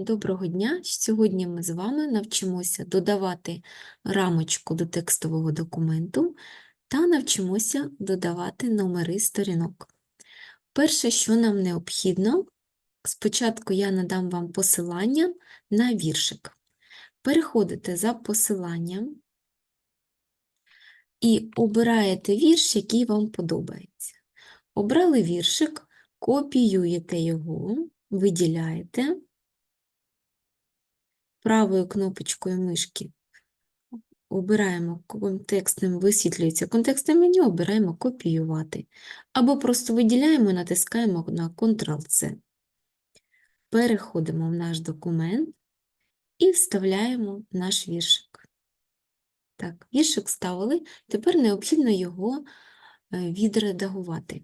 Доброго дня! Сьогодні ми з вами навчимося додавати рамочку до текстового документу та навчимося додавати номери сторінок. Перше, що нам необхідно, спочатку я надам вам посилання на віршик. Переходите за посиланням і обираєте вірш, який вам подобається. Обрали віршик, копіюєте його, виділяєте правою кнопочкою мишки обираємо контекстним, висвітлюється контекстне меню, обираємо копіювати. Або просто виділяємо, і натискаємо на Ctrl-C. Переходимо в наш документ і вставляємо наш віршик. Так, віршик вставили, тепер необхідно його е, відредагувати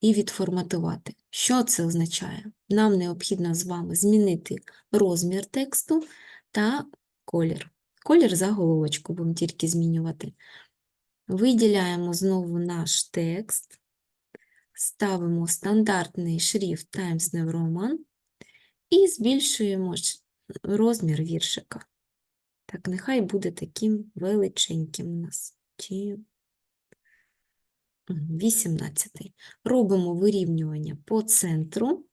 і відформатувати. Що це означає? Нам необхідно з вами змінити розмір тексту та колір. Колір заголовочку будемо тільки змінювати. Виділяємо знову наш текст, ставимо стандартний шрифт Times New Roman і збільшуємо розмір віршика. Так, нехай буде таким величеньким у нас. 18. Робимо вирівнювання по центру.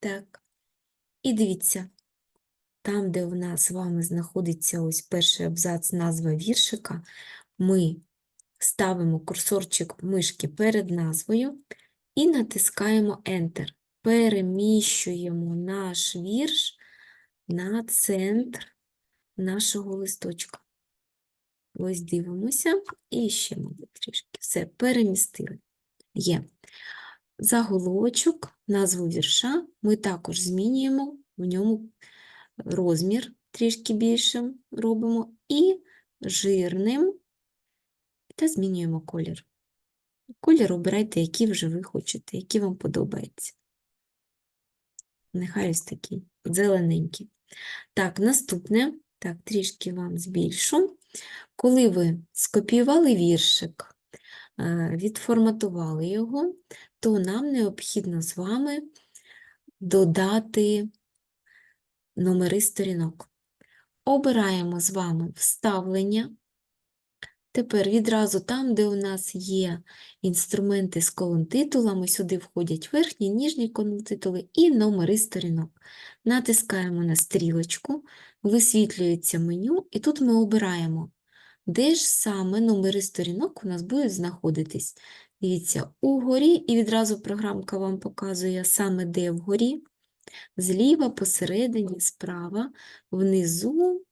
Так. І дивіться, там, де в нас з вами знаходиться ось перший абзац, назва віршика, ми ставимо курсорчик мишки перед назвою і натискаємо Enter. Переміщуємо наш вірш на центр нашого листочка. Ось дивимося і ще, мабуть, трішки. Все, перемістили. Є. Заголовочок, назву вірша ми також змінюємо в ньому розмір трішки більшим робимо і жирним та змінюємо колір. Колір обирайте, який вже ви хочете, який вам подобається. Нехай ось такий, зелененький. Так, наступне, так, трішки вам збільшу. Коли ви скопіювали віршик, е, відформатували його, то нам необхідно з вами додати номери сторінок. Обираємо з вами вставлення. Тепер відразу там, де у нас є інструменти з колон-титулами, сюди входять верхні, ніжні колон-титули і номери сторінок. Натискаємо на стрілочку, висвітлюється меню, і тут ми обираємо, де ж саме номери сторінок у нас будуть знаходитись. Дивіться, угорі, і відразу програмка вам показує саме де вгорі зліва, посередині, справа, внизу,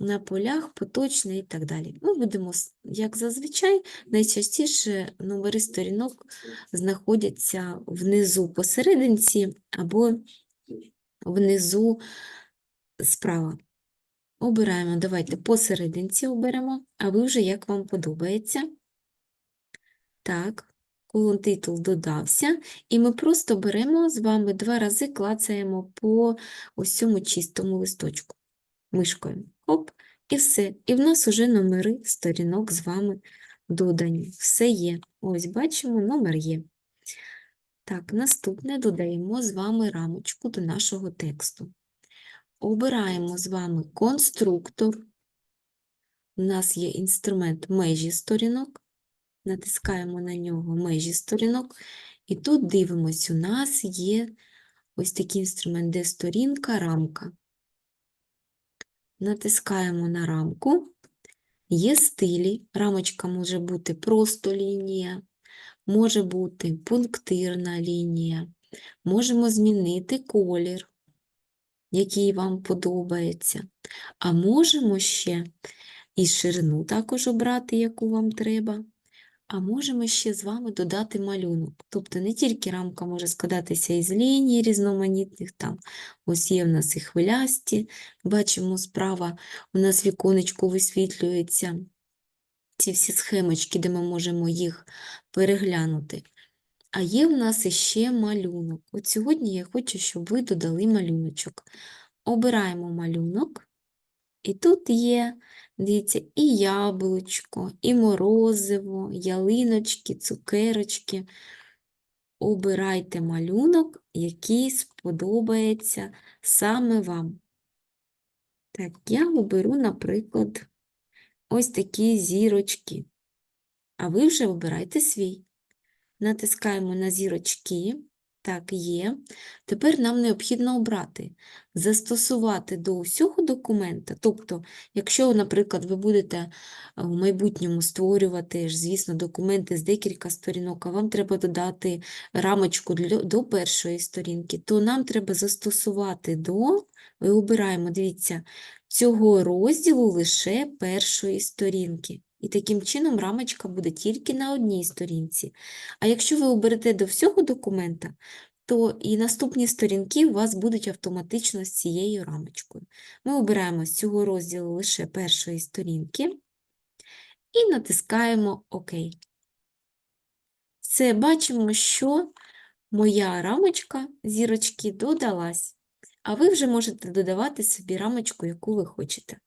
на полях, поточне і так далі. Ми будемо, як зазвичай, найчастіше номери сторінок знаходяться внизу посерединці або внизу справа. Обираємо, давайте посерединці оберемо, а ви вже як вам подобається. Так, колон титул додався, і ми просто беремо з вами два рази клацаємо по ось чистому листочку мишкою. Хоп, і все. І в нас уже номери сторінок з вами додані. Все є. Ось бачимо, номер є. Так, наступне додаємо з вами рамочку до нашого тексту. Обираємо з вами конструктор. У нас є інструмент межі сторінок натискаємо на нього межі сторінок, і тут дивимось, у нас є ось такий інструмент, де сторінка, рамка. Натискаємо на рамку, є стилі, рамочка може бути просто лінія, може бути пунктирна лінія, можемо змінити колір, який вам подобається, а можемо ще і ширину також обрати, яку вам треба. А можемо ще з вами додати малюнок. Тобто не тільки рамка може складатися із ліній різноманітних, там ось є в нас і хвилясті, бачимо справа, у нас віконечко висвітлюється ці всі схемочки, де ми можемо їх переглянути. А є в нас іще малюнок. От сьогодні я хочу, щоб ви додали малюночок. Обираємо малюнок, і тут є Дивіться, і яблучко, і морозиво, ялиночки, цукерочки. обирайте малюнок, який сподобається саме вам. Так, я оберу, наприклад, ось такі зірочки. А ви вже обирайте свій. Натискаємо на зірочки. Так, є. Тепер нам необхідно обрати, застосувати до усього документа. Тобто, якщо, наприклад, ви будете е, в майбутньому створювати, звісно, документи з декілька сторінок, а вам треба додати рамочку до першої сторінки, то нам треба застосувати до, ми обираємо, дивіться, цього розділу лише першої сторінки. І таким чином рамочка буде тільки на одній сторінці. А якщо ви оберете до всього документа, то і наступні сторінки у вас будуть автоматично з цією рамочкою. Ми обираємо з цього розділу лише першої сторінки і натискаємо ОК. Все, бачимо, що моя рамочка зірочки додалась, а ви вже можете додавати собі рамочку, яку ви хочете.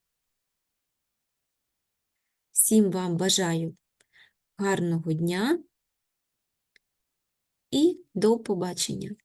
Всім вам бажаю гарного дня і до побачення!